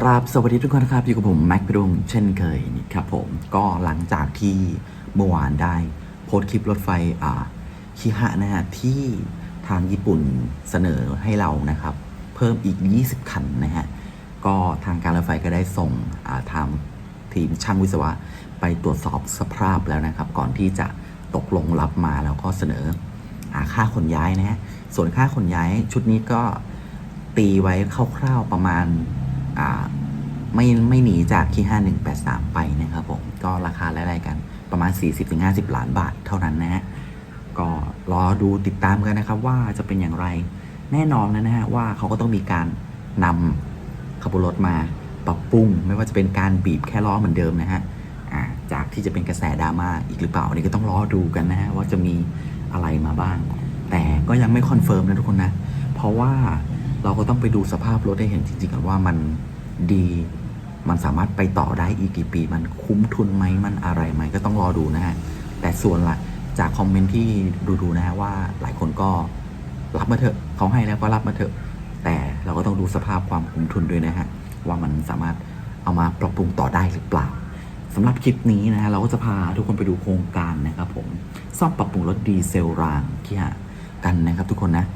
กราบสวัสดีทุกคนนะครับ อยู่กับผมแม็กพิรุงเช่นเคยนี่ครับผมก็หลังจากที่เมื่อวานได้โพสต์คลิปรถไฟอ่าชิฮะนะฮะที่ทางญี่ปุ่นเสนอให้เรานะครับ เพิ่มอีก 20 คันนะฮะ ก็ทางการรถไฟก็ได้ส่งอ่าทางทีมช่างวิศวะไปตรวจสอบสภาพแล้วนะครับ ก่อนที่จะตกลงรับมาแล้วก็เสนออาค่าขนย้ายนะฮะ ส่วนค่าขนย้ายชุดนี้ก็ตีไว้คร่าวๆประมาณ ไม่ไม่หนีจากที่5183ไปนะครับผม ก็ราคาไล่ๆกันประมาณ 40-50 ล้านบาทเท่านั้นนะฮะก็รอดูติดตามกันนะครับว่าจะเป็นอย่างไรแน่นอนนะฮะว่าเขาก็ต้องมีการนำขบวนรถมาปรับปรุง ไม่ว่าจะเป็นการบีบแค่ล้อเหมือนเดิมนะฮะจากที่จะเป็นกระแสดราม่าอีกหรือเปล่าอันนี้ก็ต้องรอดูกันนะฮะว่าจะมีอะไรมาบ้าง แต่ก็ยังไม่คอนเฟิร์มนะทุกคนนะ เพราะว่า เราก็ต้องไปดูสภาพรถให้เห็นจริงๆกันว่ามันดีมันสามารถไปต่อได้อีกกี่ปี มันคุ้มทุนไหมมันอะไรไหมก็ต้องรอดูนะฮะ แต่ส่วนละจากคอมเมนต์ที่ดูๆนะว่าหลายคนก็รับมาเถอะเขาให้แล้วก็รับมาเถอะ แต่เราก็ต้องดูสภาพความคุ้มทุนด้วยนะฮะ ว่ามันสามารถเอามาปรับปรุงต่อได้หรือเปล่าสำหรับคลิปนี้นะฮะเราก็จะพาทุกคนไปดูโครงการนะครับผมซ่อมปรับปรุงรถดีเซลรางที่กันนะครับทุกคนนะ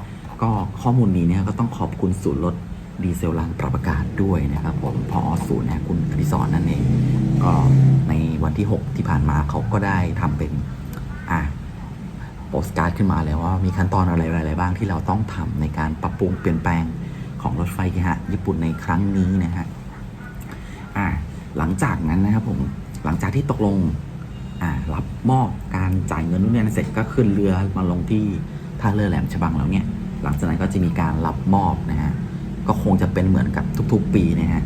ก็ข้อมูลนี้เนี่ยก็ต้องขอบคุณศูนย์รถดีเซลรางปรับอากาศด้วยนะครับผมพอศูนย์นะคุณอดิศรนั่นเองก็ในวันที่ 6 ที่ผ่านมาเขาก็ได้ทำเป็นอะโปสการ์ดขึ้นมาแล้วว่ามีขั้นตอนอะไรอะไรบ้างที่เราต้องทำในการปรับปรุงเปลี่ยนแปลงของรถไฟฮะญี่ปุ่นในครั้งนี้นะฮะอะหลังจากนั้นนะครับผมหลังจากที่ตกลงอ่ารับมอบการจ่ายเงินนู่นนี่นั่นเสร็จก็ขึ้นเรือมาลงที่ท่าเรือแหลมฉบังแล้วเนี่ย หลังจากนั้นก็จะมีการรับมอบนะฮะก็คงจะเป็นเหมือนกับทุกๆ ปีนะฮะ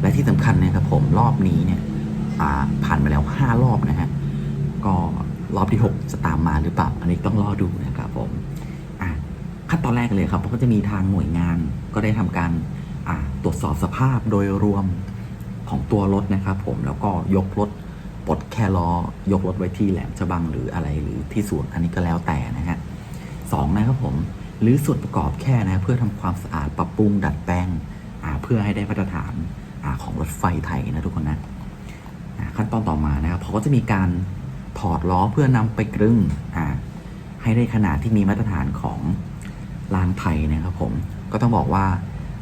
และที่สำคัญนะครับผมรอบนี้เนี่ยผ่านมาแล้ว 5 รอบนะฮะก็รอบที่ 6 จะตามมาหรือเปล่าอันนี้ต้องรอดูนะครับผมขั้นตอนแรกเลยครับก็จะมีทางหน่วยงานก็ได้ทำการตรวจสอบสภาพโดยรวมของตัวรถนะครับผมแล้วก็ยกรถปลดแค่ล้อยกรถไว้ที่แหลมฉบังหรืออะไรหรือที่ศูนย์อันนี้ก็แล้วแต่นะฮะสองนะครับผม หรือส่วนประกอบแค่นะเพื่อทำความสะอาดปรับปรุงดัดแปลงเพื่อให้ได้มาตรฐานอของรถไฟไทยนะทุกคนนะขั้นตอนต่อมานะครับเขาก็จะมีการถอดล้อเพื่อนำไปกรึงอ่าให้ได้ขนาดที่มีมาตรฐานของรางไทยนะครับผมก็ต้องบอกว่า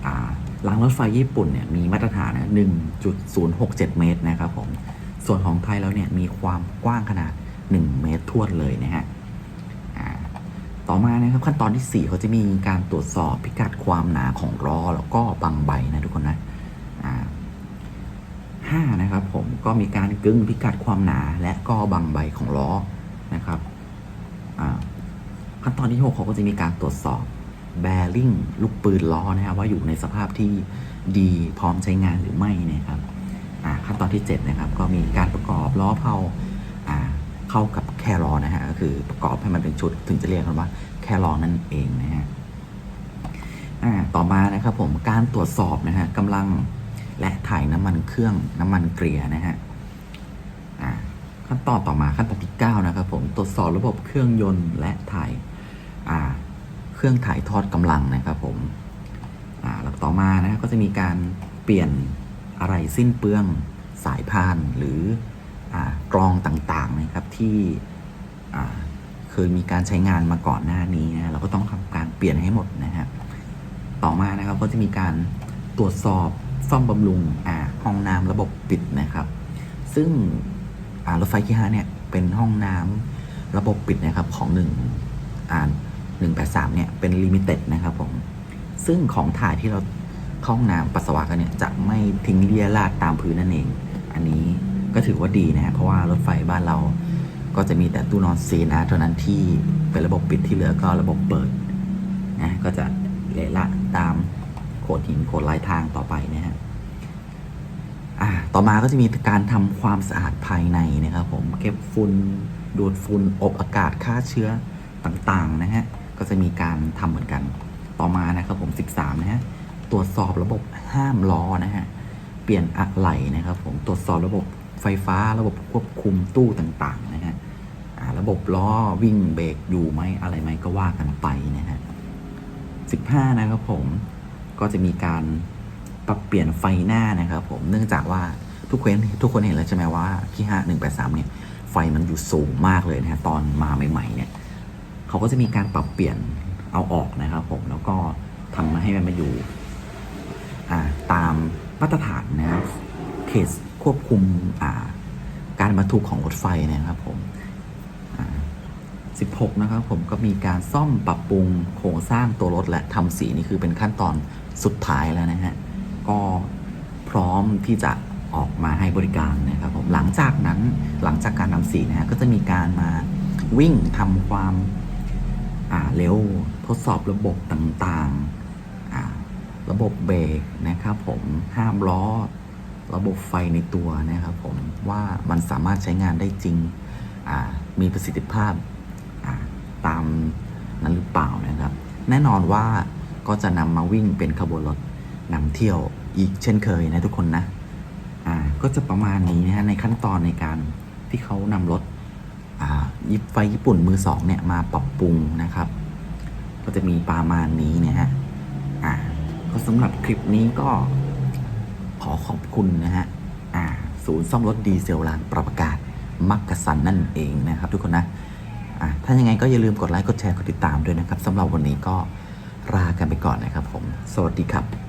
อ่ารางรถไฟญี่ปุ่นเนี่ยมีมาตรฐานนะ1.067 เมตรนะครับผมส่วนของไทยแล้วเนี่ยมีความกว้างขนาด 1 เมตรทวเลยนะฮะ ต่อมานะครับขั้นตอนที่ 4 เขาจะมีการตรวจสอบพิกัดความหนาของล้อแล้วก็บางใบนะทุกคนนะห้านะครับผมก็มีการกึ่งพิกัดความหนาและก็บางใบของล้อนะครับขั้นตอนที่ 6 เขาก็จะมีการตรวจสอบแบริ่งลูกปืนล้อนะครับว่าอยู่ในสภาพที่ดีพร้อมใช้งานหรือไม่นะครับขั้นตอนที่ 7 นะครับ ก็มีการประกอบล้อเพลา เข้ากับแค่ล้อนะฮะก็คือประกอบให้มันเป็นชุดถึงจะเรียกกันว่าแค่ล้อนั่นเองนะฮะต่อมานะครับผมการตรวจสอบนะฮะกำลังและถ่ายน้ำมันเครื่องน้ำมันเกลียนะฮะขั้นตอนต่อมาขั้นตอนที่ 9 นะครับผมตรวจสอบระบบเครื่องยนต์และถ่ายาเครื่องถ่ายทอดกำลังนะครับผมอ่าแล้วต่อมานะก็จะมีการเปลี่ยนอะไรสิ้นเปลืองสายพานหรือ กรองต่างๆนะครับที่เคยมีการใช้งานมาก่อนหน้านี้นะเราก็ต้องทำการเปลี่ยนให้หมดนะฮะต่อมานะครับก็จะมีการตรวจสอบซ่อมบำรุงห้องน้ำระบบปิดนะครับ ซึ่งรถไฟคีฮาเนี่ยเป็นห้องน้ำระบบปิดนะครับของหนึ่งอ่าหนึ่งแปดสามเนี่ยเป็นลิมิเต็ดนะครับผมซึ่งของถ่ายที่เราข้าห้องน้ำปัสสาวะกันเนี่ยจะไม่ทิ้งเลียราดตามพื้นนั่นเอง อันนี้ ก็ถือว่าดีนะเพราะว่ารถไฟบ้านเราก็จะมีแต่ตู้นอนซีนะเท่านั้นที่เป็นระบบปิดที่เหลือก็ระบบเปิดนะก็จะเละละตามโขดหินโขดลายทางต่อไปนะฮะอ่าต่อมาก็จะมีการทำความสะอาดภายในนะครับผมเก็บฝุ่นดูดฝุ่นอบอากาศฆ่าเชื้อต่างๆนะฮะก็จะมีการทำเหมือนกันต่อมานะครับผม 13 นะฮะ ตรวจสอบระบบห้ามล้อนะฮะ เปลี่ยนอะไหล่นะครับผม ตรวจสอบระบบ ไฟฟ้าระบบควบคุมตู้ต่างๆนะฮะระบบล้อวิ่งเบรกอยู่ไหมอะไรไหมก็ว่ากันไปนะฮะ15 นะครับผมก็จะมีการปรับเปลี่ยนไฟหน้านะครับผมเนื่องจากว่าทุกคนทุกคนเห็นแล้วใช่ไหมว่าที่ห้าหนึ่งแปดสามเนี่ยไฟมันอยู่สูงมากเลยนะฮะตอนมาใหม่ ๆ เนี่ยเขาก็จะมีการปรับเปลี่ยนเอาออกนะครับผมแล้วก็ทำมาให้มันมาอยู่ตามมาตรฐานนะครับเขต ควบคุมการบรรทุกของรถไฟนะครับผม16 นะครับผมก็มีการซ่อมปรับปรุงโครงสร้างตัวรถและทำสีนี่คือเป็นขั้นตอนสุดท้ายแล้วนะฮะ ก็พร้อมที่จะออกมาให้บริการนะครับผมหลังจากนั้นหลังจากการทำสีนะฮะก็จะมีการมาวิ่งทำความาเร็วทดสอบระบบต่างๆ ระบบเบรกนะครับผมห้ามล้อ ระบบไฟในตัวนะครับผมว่ามันสามารถใช้งานได้จริงมีประสิทธิภาพตามนั้นหรือเปล่านะครับ แน่นอนว่าก็จะนำมาวิ่งเป็นขบวนรถนำเที่ยวอีกเช่นเคยนะทุกคนนะก็จะประมาณนี้นะฮะในขั้นตอนในการที่เขานำรถยิปไฟญี่ปุ่นมือสองเนี่ยมาปรับปรุงนะครับ ก็จะมีประมาณนี้เนี่ยฮะก็สำหรับคลิปนี้ก็ อขอบคุณนะฮะศูนย์ซ่อมรถดีเซลลานปรับอากาศมักกะสันนั่นเองนะครับ ทุกคนนะถ้ายังไงก็อย่าลืมกดไลค์กดแชร์กดติดตามด้วยนะครับสำหรับวันนี้ก็ลากันไปก่อนนะครับผม สวัสดีครับ